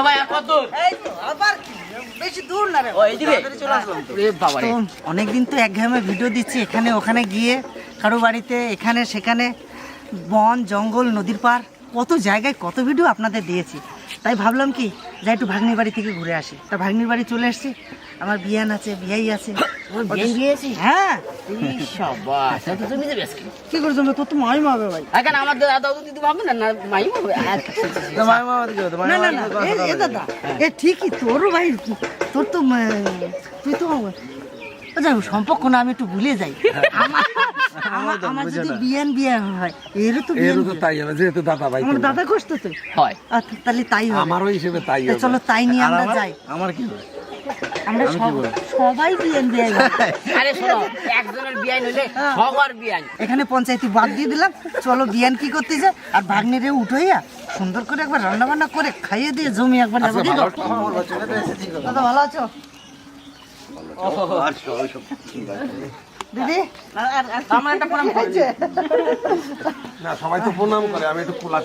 চলো ভাই আর কত দূর? এই তো আবার কি? বেশি দূর না রে। ও এইদিকে। রে বাবা রে অনেকদিন তো একঘেয়েমে ভিডিও দিচ্ছি এখানে ওখানে গিয়ে কারও বাড়িতে এখানে সেখানে বন জঙ্গল নদীর পার কত জায়গায় কত ভিডিও আপনাদের দিয়েছি। তাই ভাবলাম কি যাই একটু ভাগ্নির বাড়ি থেকে ঘুরে আসি। তা ভাগ্নির বাড়ি চলে এসেছি। আমার বিয়ান আছে বিয়াই আছে? হ্যাঁ। তুমি কি করে জন্য তোর তো মাই মাবে ভাই। এখন আমার দাদা দিদি ভাববে না না মাই হবে? না না না এ এ দাদা এ ঠিকই তোরও ভাই তোর তো তুই তো যাই সম্পর্ক না আমি একটু ভুলে যাই। আমার যদি বিয়ান বিয়া হয় এরও তো এরও তো তাই হবে যেহেতু দাদা ভাই আমার দাদা কষ্ট তো। হয়। আচ্ছা, তাহলে তাই হবে। আমারও হিসেবে তাই চলো তাই নিয়ে আমরা যাই। আমার কি আমরা সবাই বিয়ান বিয়া আরে শোনো একজনের বিয়াই নইলে সবার বিয়াই এখানে পঞ্চায়েতি বাদ দিয়ে দিলাম। চলো বিয়ান কি করতে যায় আর ভাগ্নিরে উঠাইয়া সুন্দর করে একবার রান্না বান্না করে খাইয়ে দিয়ে জমি একবার কি গো? দাদা ভালো আছো? দিদি? আমার একটা প্রণাম না সবাই তো প্রণাম করে আমি একটু খোলা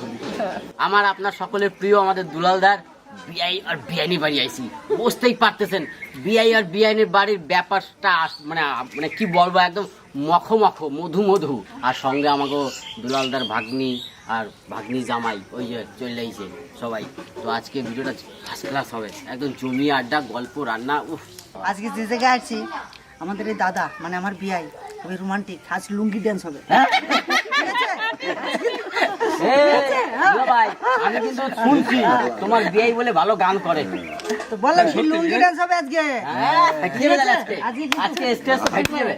আমার আপনার সকলের প্রিয় আমাদের দুলালদার। বিআই আর বিআইনি বাড়ি আইছি। বুঝতেই পারতেছেন বিআই আর বিআইনের বাড়ির ব্যাপারটা মানে মানে কি বলব একদম মখ মখ মধু মধু আর সঙ্গে আমাকে দুলালদার ভাগ্নি আর ভাগ্নি জামাই ওই যে চলে আইছে সবাই। তো আজকে ভিডিওটা ফার্স্ট ক্লাস হবে। একদম জমি আড্ডা গল্প রান্না উফ। আজকে যে জায়গায় আছি আমাদের এই দাদা মানে আমার বিয়াই খুবই রোমান্টিক আজ লুঙ্গি ড্যান্স হবে। ভাই আমি কিন্তু শুনছি তোমার বিআই বলে ভালো গান করে। তো বললাম লুঙ্গি ড্যান্স হবে আজকে? হ্যাঁ, ফাটিয়ে যাবে তাহলে আজকে। আজকে কি- আজকে স্টেজ তো ফাটিয়ে যাবে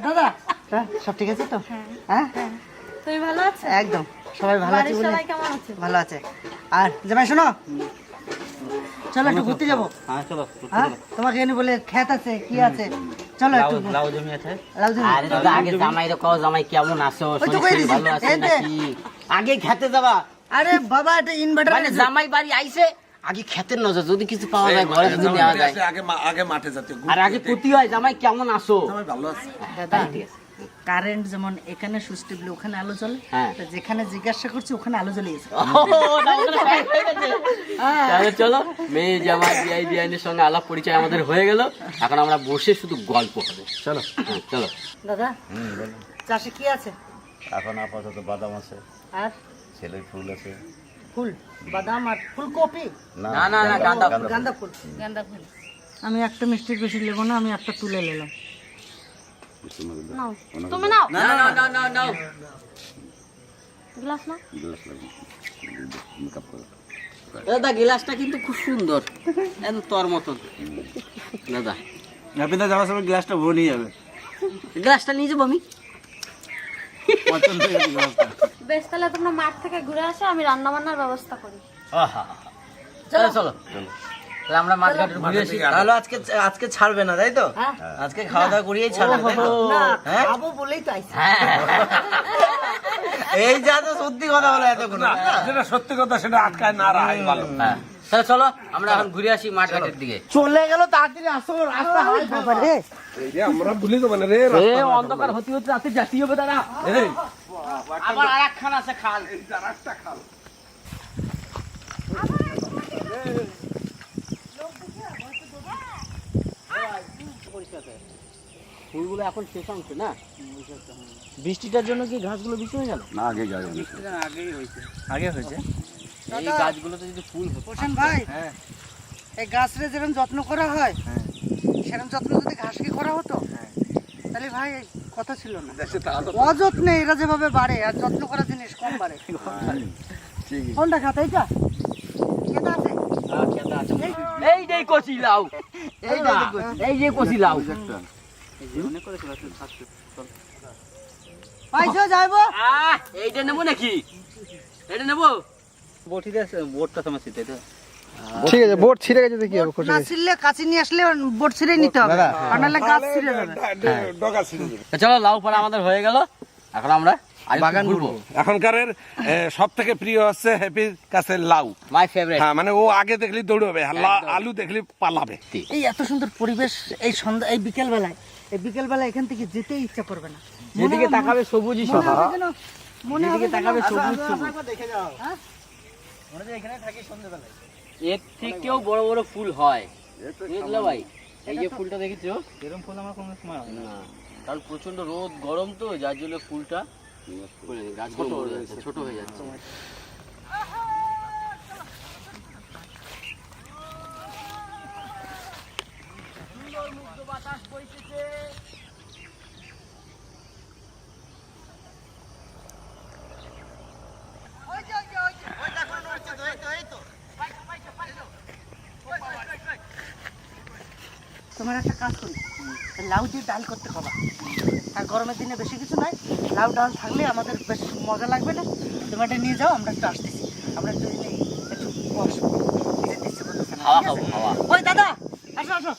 দাদা। হ্যাঁ, সব ঠিক আছে তো? হ্যাঁ। তুমি ভালো আছো? একদম। সবাই ভালো আছে বলে? সবাই কেমন আছে? ভালো আছে। আর জামাই শোনো। চলো একটু ঘুরতে যাব। হ্যাঁ তোমাকে এনে বলে ক্ষেত আছে কি আছে? চলো একটু লাউ জমি আরে দাদা আগে জামাই রে কও জামাই কেমন আছো? ওই তো শরীর কই দিছি, ভালো আছে নাকি? আগে খেতে যাবা। আরে বাবা এটা ইনভার্টার মানে জামাই বাড়ি আইছে আগে খেতে নজর যদি কিছু পাওয়া যায় ঘরে যদি নেওয়া যায়। আগে আগে মাঠে যেতে আর আগে ক্ষতি হয় জামাই কেমন আছো? সবাই ভালো আছে। দাদা ঠিক আছে। কারেন্ট যেমন এখানে সুইচ টিপলে ওখানে আলো জ্বলে হ্যাঁ। যেখানে জিজ্ঞাসা করছি ওখানে আলো জ্বলে গেছে। হয়ে। তাহলে চলো মেয়ে জামাই বিআই বিআইনের সঙ্গে আলাপ পরিচয় আমাদের হয়ে গেল। এখন আমরা বসে শুধু গল্প হবে। চলো হ্যাঁ, চলো। দাদা চাষে কি আছে? এখন আপাতত বাদাম আছে। আর? ছেলে ফুল আছে। ফুল? বাদাম আর ফুলকপি? না না না গাঁদা ফুল। গাঁদা ফুল। গাঁদা ফুল। আমি একটা মিষ্টির বেশি নেব না আমি একটা তুলে নিলাম। তুমি নাও না না না না না গ্লাস নাও মেকআপ করে দাদা গিলাসটা কিন্তু খুব সুন্দর একদম তোর মতন দাদা নাপিতা যাওয়ার সময় গ্লাসটা ভরে নিয়ে যাবে গ্লাসটা নিয়ে যাব আমি পছন্দ গ্লাসটা বেশ তাহলে তোমরা মাঠ থেকে ঘুরে আসো আমি রান্না বান্নার ব্যবস্থা করি চলো চলো তাহলে আমরা মাঠ ঘাটে ঘুরে আসি তাহলে আজকে আজকে ছাড়বে না তাই তো? হ্যাঁ। আজকে খাওয়া দাওয়া করিয়েই ছাড়বে তাই তো? হ্যাঁ? খাব বলেই তো আইছি। হ্যাঁ। এই যা তো সত্যি কথা বলে এতক্ষণ। যেটা সত্যি কথা সেটা আটকায় না রাখাই ভালো। হ্যাঁ। তাহলে চলো আমরা এখন ঘুরে আসি মাঠ ঘাটের দিকে। চলে গেল তাড়াতাড়ি আসো রাস্তা হয় বাবা রে। আমরা ভুলি তো রে এ অন্ধকার হতে হতে রাতে জাতি হবে দাদা খাল। ফুলগুলো এখন শেষ অংশ না? বৃষ্টিটার জন্য কি ঘাসগুলো বেশি হয়ে গেল? না আগে যাবে আগে হয়েছে। এই গাছগুলোতে যদি ফুল হতো। হোসেন ভাই এই গাছরে যেরকম যত্ন করা হয় সেরকম যত্ন যদি ঘাসকে করা হতো তাহলে ভাই কথা ছিল না। দেশে তা তো অযত্নে এরা যেভাবে বাড়ে আর যত্ন করা জিনিস কম বাড়ে। ঠিকই। কোনটা খাতা এইটা? কেটা আছে? এই যে কচি লাউ। এই এই যে কচি লাউ। পাইছো যাইবো আহ এইটা নেব নাকি? এটা নেব? তো ঠিক আছে বোর্ড ছিঁড়ে গেছে হবে না কাছে নিয়ে আসলে বোট ছিঁড়ে নিতে হবে। আর নাহলে গাছ ছিঁড়ে যাবে। ডগা ছিঁড়ে যাবে। চলো লাউ পাড়া আমাদের হয়ে গেল। এখন আমরা বাগান ঘুরবো। এখনকারের সব থেকে প্রিয় হচ্ছে হ্যাপির কাছে লাউ। মাই ফেভারিট হ্যাঁ মানে ও আগে দেখলি দৌড়বে আলু দেখলি পালাবে। এই এত সুন্দর পরিবেশ এই সন্ধ্যা এই বিকেল বেলায় এই বিকেল বেলায় এখান থেকে যেতে ইচ্ছা করবে না। যেদিকে তাকাবে সবুজই মনে সব মনে হবে যেদিকে তাকাবে সবুজ সবুজ দেখে যাও। মনে এখানে থাকি সন্ধ্যেবেলায়। এর থেকেও বড় বড় ফুল হয়। বুঝলে ভাই? এই যে ফুলটা দেখেছ? এরকম ফুল আমার কোনো সময় হয় না। কারণ প্রচণ্ড রোদ গরম তো যার জন্য ফুলটা ছোট হয়ে যাচ্ছে তোমার একটা কাজ করি। লাউ দিয়ে ডাল করতে পাবা আর গরমের দিনে বেশি কিছু নয় লাউ ডাল থাকলে আমাদের বেশ মজা লাগবে না? তোমার এটা নিয়ে যাও আমরা একটু আসতেছি। আমরা একটু এই- একটু বসবো। ওই দাদা আসো আসো।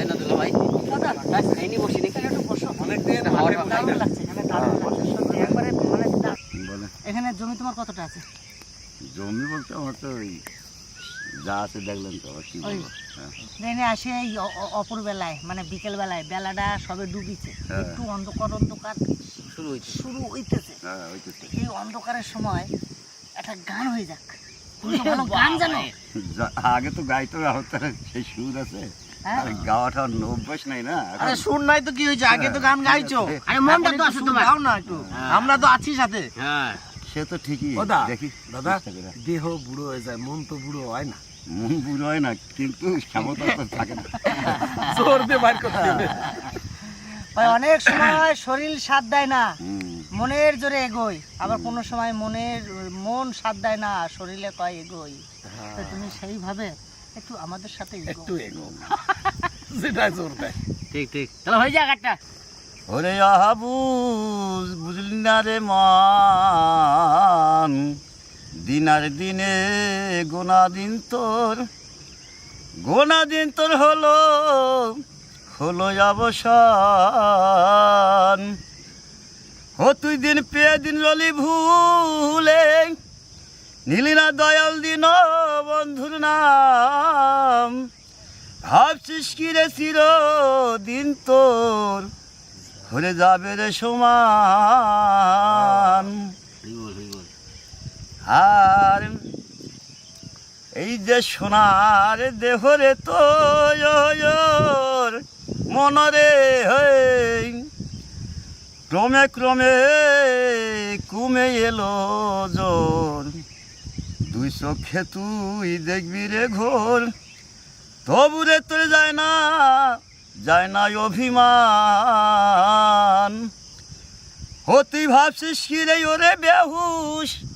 না দুলা ভাই। দাদা। খাইনি বসি একটু বসো। অনেকদিন। দারুণ লাগছে এখানে দারুণ লাগছে সত্যি একবারে মানে এখানে জমি তোমার কতটা আছে? জমি বলতে আমার তো ওই যা আছে দেখলেন তো আবার কি বলব? হ্যাঁ ট্রেনে আসে এই অপর বেলায় মানে বিকেল বেলায় বেলাটা সবে ডুবিছে। হ্যাঁ। একটু অন্ধকার অন্ধকার শুরু হয়েছে শুরু হইতেছে। হ্যাঁ এই অন্ধকারের সময় একটা গান হয়ে যাক। গান জানো? আগে তো গাইতো সেই সুর আছে। হ্যাঁ? আর গাওয়াটা অভ্যাস নাই না? আরে শুন নাই তো কি হয়েছে? আগে তো গান গাইছো। আরে মনটা তো আছে তোমার। গাও না একটু। আমরা তো আছি সাথে। হ্যাঁ। সে তো ঠিকই দেখি। দাদা দেহ বুড়ো হয়ে যায় মন তো বুড়ো হয় না। মন বুড়ো হয় না কিন্তু ক্ষমতা তো থাকে না। জোর দিয়ে বাইর করতে হবে। ভাই অনেক সময় শরীর সাথ দেয় না মনের জোরে এগোই আবার কোনো সময় মনের মন সাথ দেয় না শরীরে কয় এগোই তো তুমি সেইভাবে একটু আমাদের সাথে একটু এগো। যেটা জোর দেয়। ঠিক ঠিক। তাহলে হয়ে যাক একটা। ওরে আহাবুজ বুঝলি না রে মান দিনার দিনে গোনা দিন তোর গোনা দিন তোর হলো হলো অবসান। ও তুই দিন পেয়ে দিন রলি ভুলে, নিলি না দয়াল দিন বন্ধুর নাম। ভাবছিস কি রে চির দিন তোর হরে যাবে রে সমান। আর এই যে সোনার দেহ রে তো মনরে হই ক্রমে ক্রমে কুমে এলো জোর দুই চোখে তুই দেখবি রে ঘোর, তবু রে তোর যায় না যায় না অভিমান। তুই ভাবছিস কি রে ওরে বেহুশ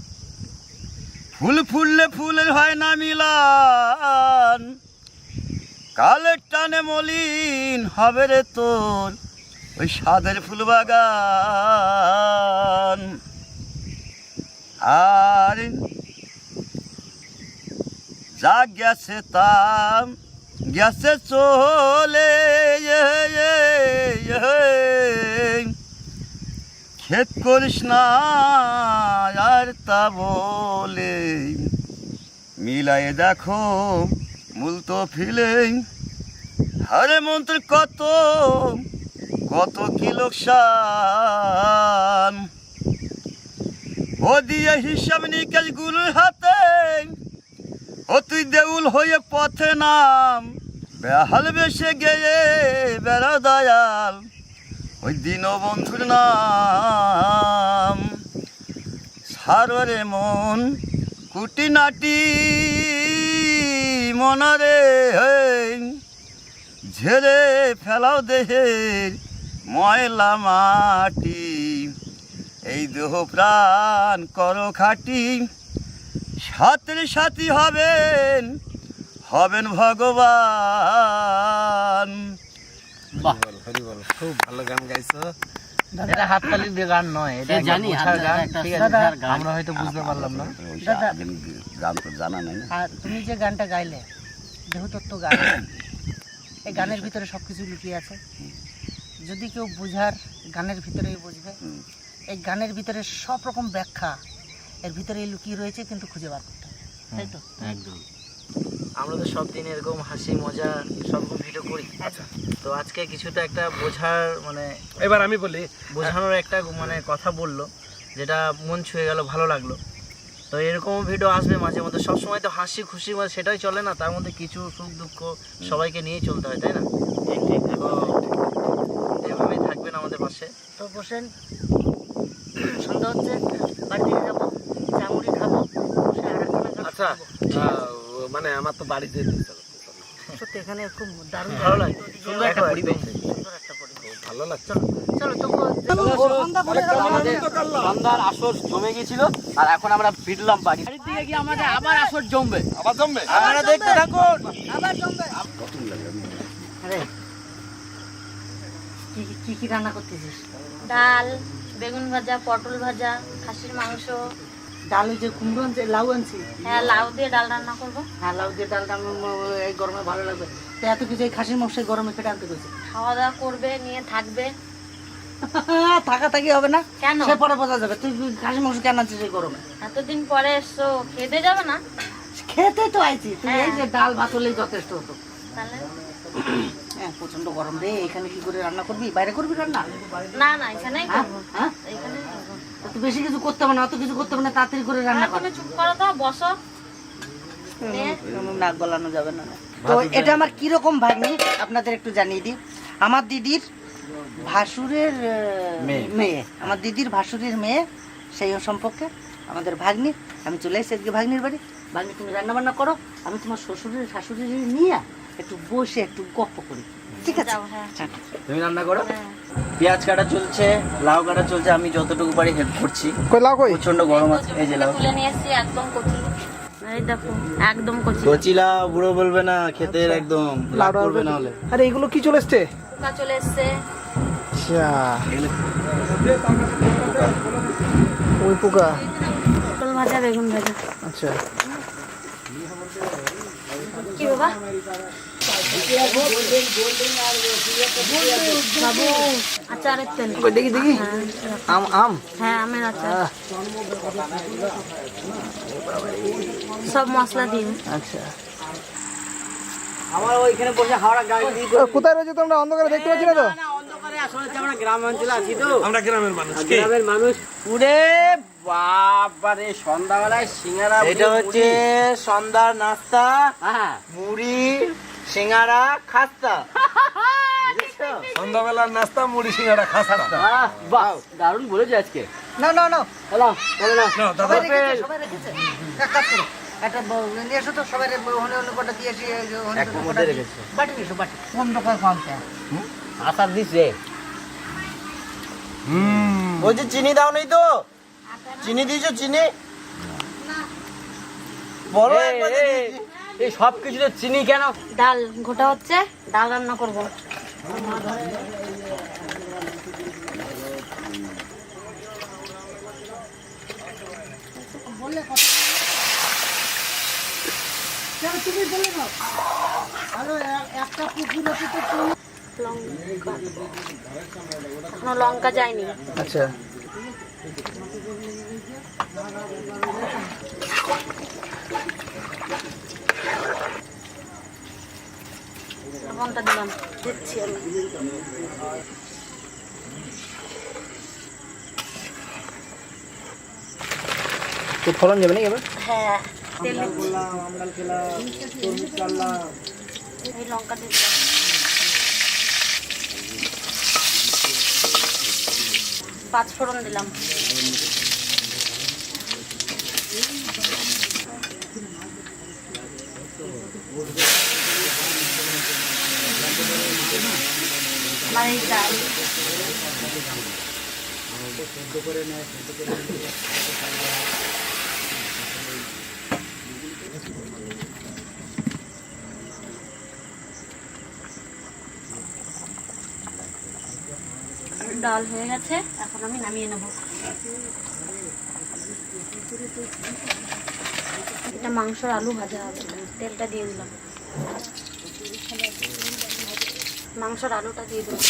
ফুল ফুললে ফুলের হয় না মিলান। কালের টানে মলিন হবে রে তোর ওই সাদের ফুল বাগান আর যা গেছে তা গেছে চলে। ক্ষেত করিস না, আর তা বলে। মিলাই দেখো, মূল তো ফিলে হরে মন্ত্র কত কত কি লোকসান। ও দিয়ে হিসাব নিকাশ গুরুর হাতে, ও তুই দেউল হয়ে পথে নাম। বেহাল বেশে গেয়ে বেড়া দয়াল। ওই দিন বন্ধুর নাম। সাররে মন কুটি নাটি মনারে ঝেড়ে ফেলাও দেহের ময়লা মাটি। এই দেহ প্রাণ করো খাটি। সাথের সাথী হবেন হবেন ভগবান। খুব ভালো গান গাইছো এটা হাততালির দিয়ে গান নয় এটা জানি। আমরা হয়তো বুঝতে পারলাম না। গান তো জানা নাই আর তুমি যে গানটা গাইলে দেহতত্ত্ব গান এই গানের ভিতরে সব কিছু লুকিয়ে আছে। যদি কেউ বুঝার গানের ভিতরেই বুঝবে এই গানের ভিতরে সব রকম ব্যাখ্যা এর ভিতরেই লুকিয়ে রয়েছে কিন্তু খুঁজে বার করতে তাই তো? একদম। আমরা তো সব দিন এরকম হাসি মজা সব রকম ভিডিও করি। আচ্ছা। তো আজকে কিছুটা একটা বোঝার মানে এবার আমি বলি বোঝানোর একটা মানে কথা বলল যেটা মন ছুঁয়ে গেল ভালো লাগল। তো এরকম ভিডিও আসবে মাঝে মধ্যে। সবসময় তো হাসি খুশি মানে সেটাই চলে না তার মধ্যে কিছু সুখ দুঃখ সবাইকে নিয়ে চলতে হয় তাই না? এভাবেই থাকবেন আমাদের পাশে। তো বসেন। সন্ধ্যা হচ্ছে বাড়ি থেকে যাব চামড়ি খাব আচ্ছা মানে আমার তো বাড়িতে যেতে ইচ্ছা করতেছে সত্যি এখানে খুব দারুণ ভালো লাগে। সুন্দর একটা পরিবেশ। সুন্দর একটা পরিবেশ। ভালো লাগছে। চলো আমাদের সন্ধ্যার আসর জমে গেছিল আর এখন আমরা ফিরলাম বাড়ি। বাড়ির দিকে গিয়ে আমাদের আবার আসর জমবে। আবার জমবে? আপনারা দেখতে থাকুন। আরে কি কি- কি কি রান্না করতেছিস? ডাল বেগুন ভাজা পটল ভাজা খাসির মাংস ডাল যে কুমড়ো আনছে লাউ আনছি। হ্যাঁ লাউ দিয়ে ডাল রান্না করব। হ্যাঁ লাউ দিয়ে আমার ম- এই গরমে ভালো লাগবে। তো এত কিছু এই খাসির মাংস গরমে কেটে আনতে কইছে? খাওয়া দাওয়া করবে নিয়ে থাকবে। থাকা থাকি হবে না? কেন? সে পরে বোঝা যাবে। তুই খাসির মাংস কেন আনছিস এই গরমে? এতদিন পরে এসছো খেতে যাবে না? খেতে তো আইছি তুই এই যে ডাল ভাত হলেই যথেষ্ট হতো। তাহলে? হ্যাঁ প্রচণ্ড গরম রে এখানে কি করে রান্না করবি? বাইরে করবি রান্না? না না এখানেই হ্যাঁ করব। হ্যাঁ? এখানেই করব তা তুই বেশি কিছু করতে হবে না অত কিছু করতে হবে না তাড়াতাড়ি করে রান্না কর। তুমি চুপ করো তো বসো। নাক গলানো যাবে না। তো এটা আমার কীরকম ভাগ্নি? আপনাদের একটু জানিয়ে দিই। আমার দিদির ভাসুরের মেয়ে। আমার দিদির ভাসুরের মেয়ে সেই সম্পর্কে আমাদের ভাগ্নি। আমি চলে এসেছি আজকে ভাগ্নির বাড়ি। ভাগ্নি তুমি রান্না বান্না করো। আমি তোমার শ্বশুরের শাশুড়ি নিয়ে একটু বসে একটু গপ্প করি। ঠিক আছে? হ্যাঁ। তুমি রান্না করো? হ্যাঁ। পেঁয়াজ কাটা চলছে লাউ কাটা চলছে আমি যতটুকু পারি হেল্প করছি। কই লাও কই? প্রচণ্ড গরম আছে এই যে লাউ। তুলে নিয়ে এসছি একদম কচি। এই দেখো একদম কচি। কচিলা বুড়ো বলবে না খেতে একদম লাভ করবে না হলে। আরে এগুলো কি চলে এসছে? পোকা চলে এসছে। আচ্ছা। ওই পোকা। পটল ভাজা বেগুন ভাজা। আচ্ছা। কি বাবা। বাবু। আচারের তেল দেখি দেখি। হ্যাঁ, আম আম। হ্যাঁ আমের আচার। সব মশলা দিন আচ্ছা। আমার ওইখানে বসে হাওড়া গাড়ি কোথায় রয়েছে তোমরা? অন্ধকারে দেখতে পাচ্ছি না তো? আমরা গ্রাম অঞ্চলে আছি তো। আমরা গ্রামের মানুষ গ্রামের মানুষ। পুরে বাবারে সন্ধ্যাবেলায় সিঙ্গারা এটা হচ্ছে সন্ধ্যার নাস্তা হ্যাঁ। মুড়ি সিঙ্গারা খাস্তা? সন্ধ্যাবেলার নাস্তা মুড়ি সিঙ্গারা খাস্তা। বাহ দারুণ বলেছে আজকে। না না না। হ্যালো না। দাদা। সবাই রেখেছে সবাই রেখেছে। এক কাজ করো একটা নিয়ে এসো তো সবাই হনে হনে কটা দিয়ে এসে এই যে হনে এক হনে মধ্যে কটা দিয়ে- রেখেছে। বাটি নিয়ে এসো বাটি। কোন দোকান খামতে আচার দিছে। বলছি চিনি দাও নেই তো? চিনি দিয়েছ চিনি? বলো এই। সব কিছুতে চিনি কেন? ডাল গোটা হচ্ছে ডাল রান্না করব। একটা পুকুর আছে করব লঙ্কা এখনও লঙ্কা যায়নি। আচ্ছা। লবণটা দিলাম। দিচ্ছি আমি। তো ফলন যাবে নাকি এবার? হ্যাঁ তেল দিচ্ছি। এই লঙ্কা দিলাম। পাঁচ ফোড়ন দিলাম। মানে ডাল। ডাল হয়ে গেছে এখন আমি নামিয়ে নেব। এটা মাংসর আলু ভাজা হবে তেলটা দিয়ে দিলাম। মাংসর আলুটা দিয়ে দিলাম।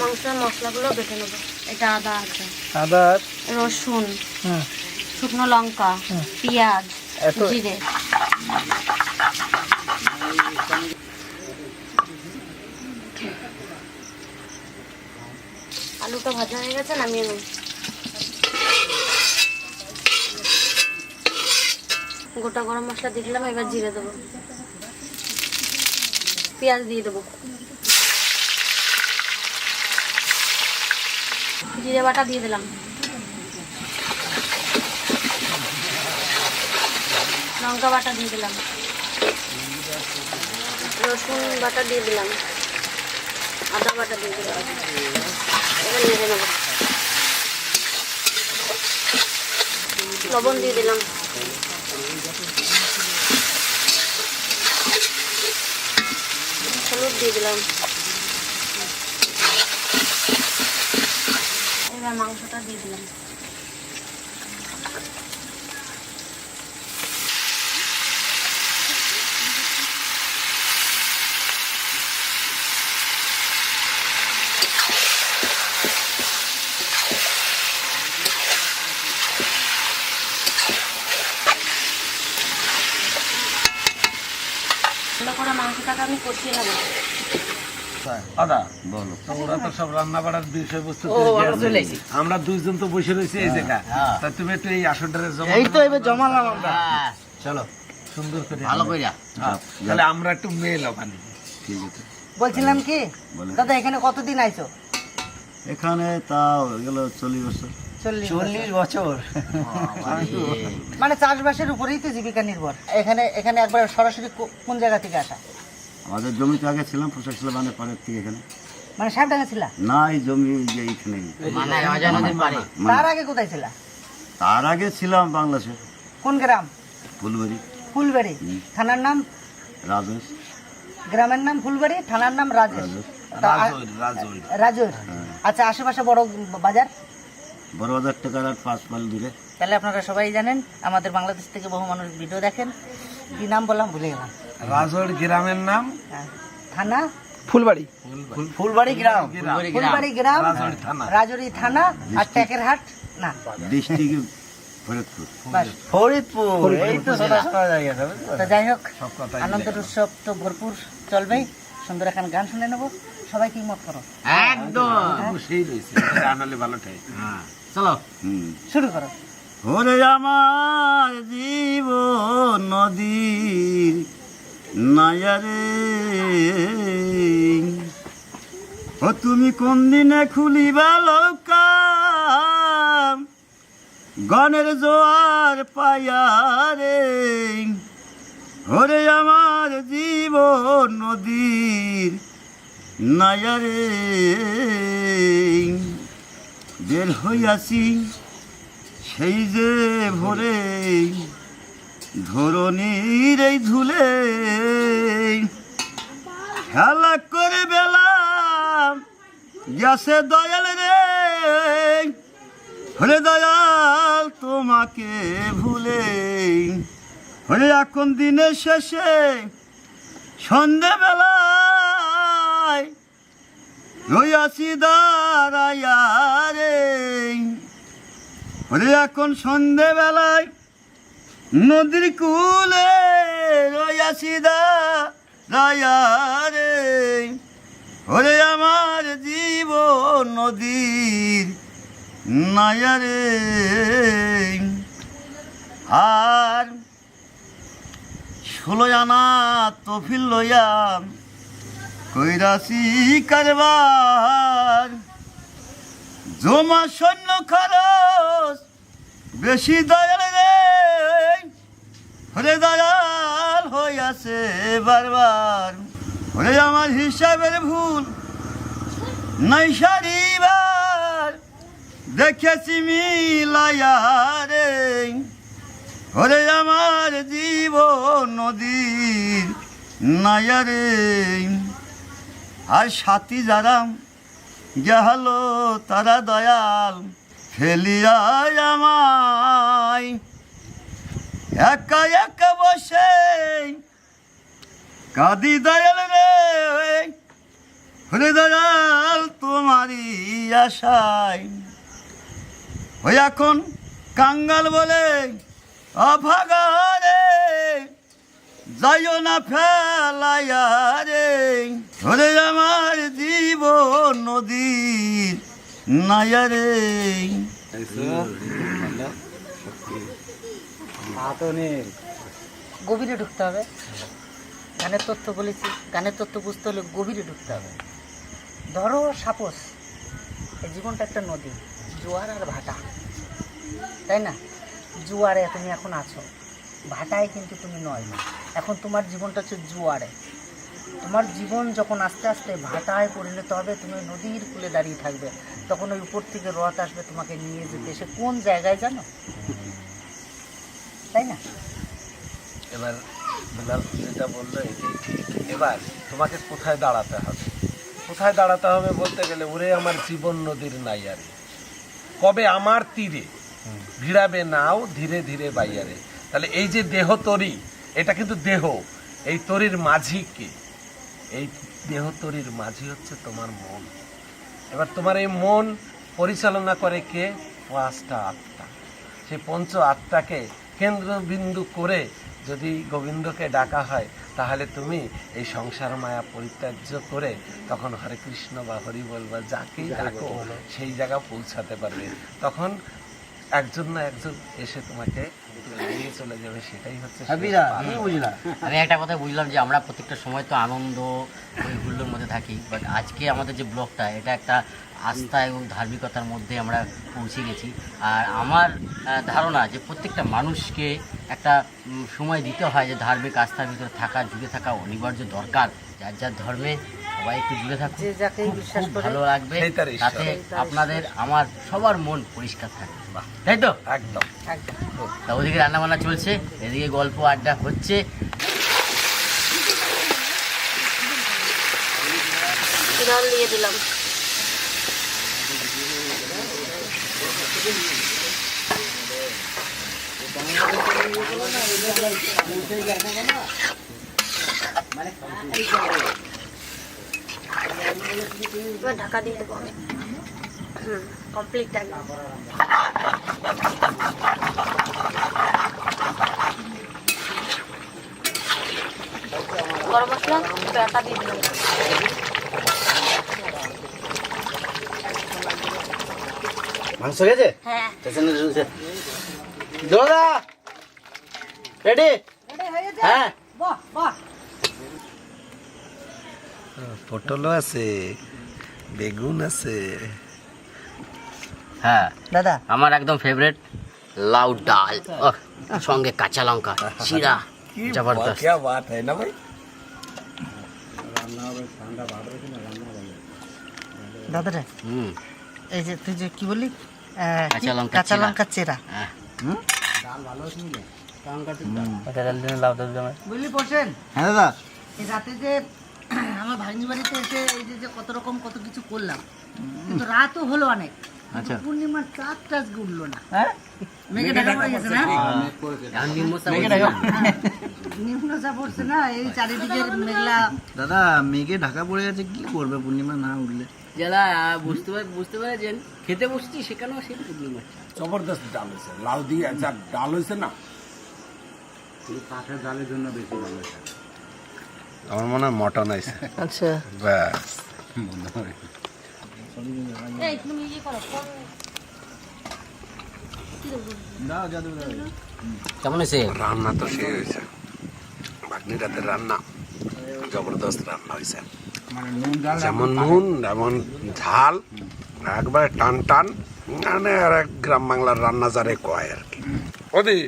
মাংসের মশলাগুলো বেটে নেব। এটা আদা আছে। আদা রসুন। হুম শুকনো লঙ্কা পেঁয়াজ জিরে। আলুটা ভাজা হয়ে গেছে নামিয়ে নেব। গোটা গরম মশলা দিয়ে দিলাম এবার জিরে দেবো। পেঁয়াজ দিয়ে দেবো। জিরে বাটা দিয়ে দিলাম। লঙ্কা বাটা দিয়ে দিলাম। রসুন বাটা দিয়ে দিলাম। আদা বাটা দিয়ে দিলাম। এবার নেড়ে লবণ দিয়ে দিলাম। হলুদ দিয়ে দিলাম। এবার মাংসটা দিয়ে দিলাম ভালো করে মাংসটাকে আমি আদা। বলো। ওরা তো সব রান্না বাড়ার বিষয়বস্তু ও, আমরা দুইজন তো বসে রয়েছি এই জায়গা তা তুমি একটু এই আসরটারে জমা এই তো এবার জমালাম আমরা। হ্যাঁ, চলো সুন্দর করে ভালো কইরা। হ্যাঁ, তাহলে আমরা একটু মেল ওখানে। ঠিক আছে। বলছিলাম কি? দাদা এখানে কতদিন আইছো? এখানে তাও গেল চল্লিশ বছর। চল্লিশ বছর। মানে চাষবাসের উপরেই তো জীবিকা নির্ভর। এখানে এখানে একবার সরাসরি কোন জায়গা থেকে আসা? আমাদের জমিতে আগে ছিলাম পোশাক ছিল মানে পরের থেকে এখানে। মানে সাহেবডাঙ্গা ছিলা? না এই জমি যে এইখানে মানে পারে তার আগে কোথায় ছিল? তার আগে ছিলাম বাংলাদেশে। কোন গ্রাম? ফুলবাড়ি। ফুলবাড়ি। থানার নাম? রাজেশ। গ্রামের নাম ফুলবাড়ি থানার নাম রাজেশ। রাজৈর। রাজুর। আচ্ছা আশেপাশে বড় বাজার? বড় বাজার টাকার আর পাঁচ মাইল দূরে। তাহলে আপনারা সবাই জানেন আমাদের বাংলাদেশ থেকে বহু মানুষ ভিডিও দেখেন। কি নাম বললাম? ভুলে গেলাম। রাজৈর গ্রামের নাম? হ্যাঁ। থানা? ফুলবাড়ি। ফুলবাড়ি। গ্রাম। ফুলবাড়ি গ্রাম। রাজৈর থানা। রাজুরি থানা আর টেকেরহাট না। ডিস্ট্রিক্ট ফরিদপুর। ফরিদপুর। এই তো শোনা শোনা জায়গাটা তো যাই হোক উৎসব তো ভরপুর চলবেই। সুন্দর এখন গান শুনে নেব। সবাই কি মত করো? একদম। সেই রয়েছে। ভালো হ্যাঁ, চলো। শুরু করো। ওরে আমার জীব নদীর নায়ারে। ও তুমি কোন দিনে খুলিবা লৌকা গণের জোয়ার পায়ারে ওরে আমার জীব নদীর নায়ারে। বের হইয়াছি। সেই যে ভোরে ধরণীর এই ধুলে খেলা করে বেলা গেছে দয়াল রে। হরে দয়াল, তোমাকে ভুলে। হরে, এখন দিনের শেষে সন্ধেবেলায় রইয়াছি দাঁড়াইয়া রে। ওরে এখন সন্ধেবেলায় নদীর কুলে রে। ওরে আমার জীব নদীর নায়া রে। আর ষোলো আনা তফিল লইয়া কইরাছি কারবার জমা সৈন্য খরচ। বেশি দয়াল রে, হরে দয়াল হইয়াছে বারবার। হরে আমার হিসাবের ভুল নাই সারিবার। দেখেছি মিলাইয়া রে। ওরে আমার জীব নদীর নায়ারে আর সাথী যারা গেল তারা দয়াল ফেলিয়ায় আমায়। একা একা বসে কাদি দয়াল রে, হরে দয়াল তোমারই আশায়। ওই এখন কাঙ্গাল বলে অভাগারে যাইও না ফেলাইয়া রে। ওরে আমার জীব নদীর নায়ারে গভীরে ঢুকতে হবে। গানের তথ্য বলেছি গানের তথ্য বুঝতে হলে গভীরে ঢুকতে হবে। ধরো সাপোজ এই জীবনটা একটা নদী জোয়ার আর ভাটা তাই না? জোয়ারে তুমি এখন আছো। ভাটায় কিন্তু তুমি নয় না। এখন তোমার জীবনটা হচ্ছে জোয়ারে। তোমার জীবন যখন আস্তে আস্তে ভাটায় পরিণত হবে তুমি নদীর কূলে দাঁড়িয়ে থাকবে। তখন ওই উপর থেকে রথ আসবে তোমাকে নিয়ে যেতে। সে কোন জায়গায় জানো? তাই না? এবার যেটা বলল এটাই ঠিক এবার তোমাকে কোথায় দাঁড়াতে হবে? কোথায় দাঁড়াতে হবে বলতে গেলে ওরে আমার জীবন নদীর নাইয়ারে। কবে আমার তীরে ভিড়াবে নাও ধীরে ধীরে বাইয়ারে। তাহলে এই যে দেহ তরি এটা কিন্তু দেহ। এই তরির মাঝি কে? এই দেহ তরির মাঝি হচ্ছে তোমার মন। এবার তোমার এই মন পরিচালনা করে কে? পাঁচটা আত্মা। সেই পঞ্চ আত্মাকে কেন্দ্রবিন্দু করে যদি গোবিন্দকে ডাকা হয় তাহলে তুমি এই সংসার মায়া পরিত্যাজ্য করে তখন হরে কৃষ্ণ বা হরি বল বা যাকেই ডাকো সেই জায়গা পৌঁছাতে পারবে। তখন একজন না একজন এসে তোমাকে নিয়ে চলে যাবে সেটাই হচ্ছে শেষ পার। আমি একটা কথা বুঝলাম যে আমরা প্রত্যেকটা সময় তো আনন্দ ওই হুল্লোর মধ্যে থাকি বাট আজকে আমাদের যে ব্লগটা এটা একটা আস্থা এবং ধার্মিকতার মধ্যে আমরা পৌঁছে গেছি আর আমার ধারণা যে প্রত্যেকটা মানুষকে একটা সময় দিতে হয় যে ধার্মিক আস্থার ভিতরে থাকা জুড়ে থাকা অনিবার্য দরকার যার যার ধর্মে সবাই একটু খুব বিশ্বাস করে। ভালো লাগবে। তাতে আপনাদের আমার সবার মন পরিষ্কার থাকবে তাই তো? একদম। একদম তা ওদিকে রান্না বান্না চলছে এদিকে গল্প আড্ডা হচ্ছে। জল দিয়ে দিলাম। এবার ঢাকা দিয়ে দেবো হুম কমপ্লিট একদম গরম মশলা পেঁয়াজটা দিয়ে দিলাম। মাংস গেছে হ্যাঁ। দাদা রেডি হ্যাঁ। বাহ বাহ। পটলও আছে বেগুন আছে হ্যাঁ দাদা আমার একদম ফেভারিট লাউ ডাল ওহ, সঙ্গে কাঁচা লঙ্কা চিরা জবরদস্ত क्या बात है ना भाई দাদা রে হুম এই যে তুই যে কি বললি আহ, কি? কাঁচা লঙ্কা কাঁচা চেরা। লঙ্কা চেরা হ্যাঁ। বুঝলি পোষেন হ্যাঁ দাদা এই রাতে যে আমার ভাগ্নি বাড়িতে এসে এই যে যে কত রকম কত কিছু করলাম। কিন্তু রাতও হলো অনেক। আচ্ছা। পূর্ণিমার চাঁদ টাচ উঠল না। মেঘে ঢাকা পড়ে গেছে না? এখন নিম্নচাপ হয়েছে। নিম্নচাপ পড়ছে না এই চারিদিকে মেঘলা। দাদা মেঘে ঢাকা পড়ে গেছে কি করবে পূর্ণিমা না উঠলে? যারা বুঝতে পার বুঝতে পেরেছেন? খেতে বসছি সেখানেও সে পূর্ণিমা। জবরদস্ত ডাল হয়েছে। লাউ দিয়ে যা ডাল হয়েছে না? আমার মনে হয় মটন আছে আচ্ছা। ব্যাস। এই তুমি করো ফোন কেমন হয়েছে? রান্না তো সেই হয়েছে। ভাগ্নি রাতের রান্না জবরদস্ত রান্না হয়েছে। যেমন নুন যেমন ঝাল একবারে টান টান মানে আর এক গ্রাম বাংলার রান্না যারে কয় আর কি। ওদি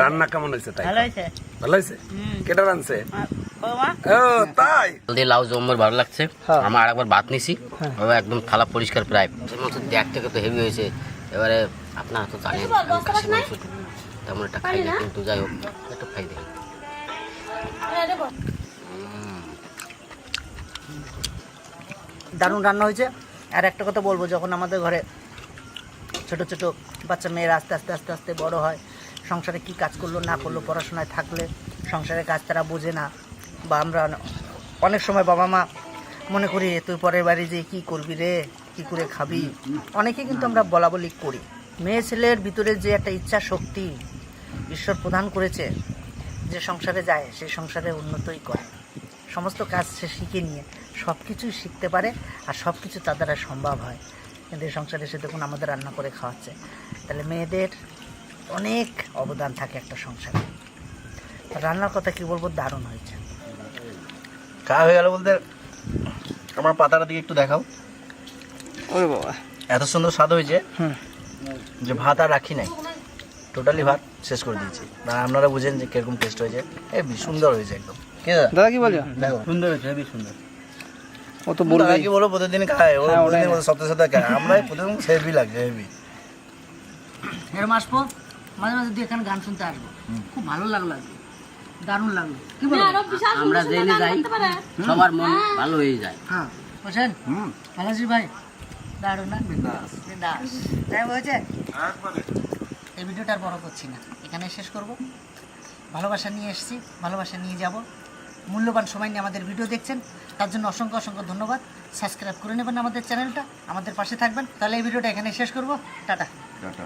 রান্না কেমন হয়েছে তাই ভালো হয়েছে। কেটা রানছে তাই? লাউ জম্বর ভালো লাগছে। আমার আরেকবার ভাত নিছি। একদম থালা পরিষ্কার প্রায়। সেই মাংস দেখতে হেভি হয়েছে। এবারে আপনারা তো জানেন আমি খাসি মাংস তেমন একটা খাই না কিন্তু যাই হোক একটু খাই দেখি। দারুণ রান্না হয়েছে। আর একটা কথা বলব যখন আমাদের ঘরে ছোট ছোট বাচ্চা মেয়েরা আস্তে আস্তে আস্তে আস্তে বড় হয় সংসারে কি কাজ করল না করল পড়াশোনায় থাকলে সংসারের কাজ তারা বোঝে না। বা আমরা অনেক সময় বাবা মা মনে করি, তুই পরের বাড়ি যে কি করবি রে? কি করে খাবি? অনেকে কিন্তু আমরা বলা বলি করি। মেয়ে ছেলের ভিতরে যে একটা ইচ্ছা শক্তি ঈশ্বর প্রদান করেছে, যে সংসারে যায়, সে সংসারে উন্নতই করে। সমস্ত কাজ সে শিখে নিয়ে সব কিছুই শিখতে পারে আর সব কিছু তার দ্বারা সম্ভব হয়। কিন্তু এই সংসারে সে দেখুন আমাদের রান্না করে খাওয়াচ্ছে। তাহলে মেয়েদের অনেক অবদান থাকে একটা সংসারে। রান্নার কথা কি বলব? দারুণ হয়েছে। খাওয়া হয়ে গেল বলতে আমার পাতাটা দিকে একটু দেখাও। ওরে বাবা। এত সুন্দর স্বাদ হয়েছে যে ভাত আর রাখি নাই। টোটালি ভাত শেষ করে দিয়েছি। না আপনারা বুঝেন যে কীরকম টেস্ট হয়েছে। এই সুন্দর হয়েছে একদম। কি? দাদা কি বলছো? সুন্দর হয়েছে হেবি সুন্দর। ও তো দাদা কি বলো প্রতিদিন খায়। ও প্রতিদিন সপ্তাহে সপ্তাহে খায়। আমরা প্রতিদিন হেভি লাগছে হেভি এরম আসব মাঝে মাঝে দিয়ে এখানে গান শুনতে আসব। খুব ভালো লাগল আজকে। দারুণ লাগল। কি বলো? আমরা জেনে যাই সবার মন ভালো হয়ে যায়। হ্যাঁ বসেন। ভালো আছিস ভাই। দারুণ না? বিন্দাস। বিন্দাস। তাই হয়েছে? এই ভিডিওটা আর বড় করছি না। এখানে শেষ করব। ভালোবাসা নিয়ে এসেছি ভালোবাসা নিয়ে যাব। মূল্যবান সময় নিয়ে আমাদের ভিডিও দেখছেন। তার জন্য অসংখ্য অসংখ্য ধন্যবাদ। সাবস্ক্রাইব করে নেবেন আমাদের চ্যানেলটা। আমাদের পাশে থাকবেন। তাহলে এই ভিডিওটা এখানে শেষ করব। টাটা। টাটা।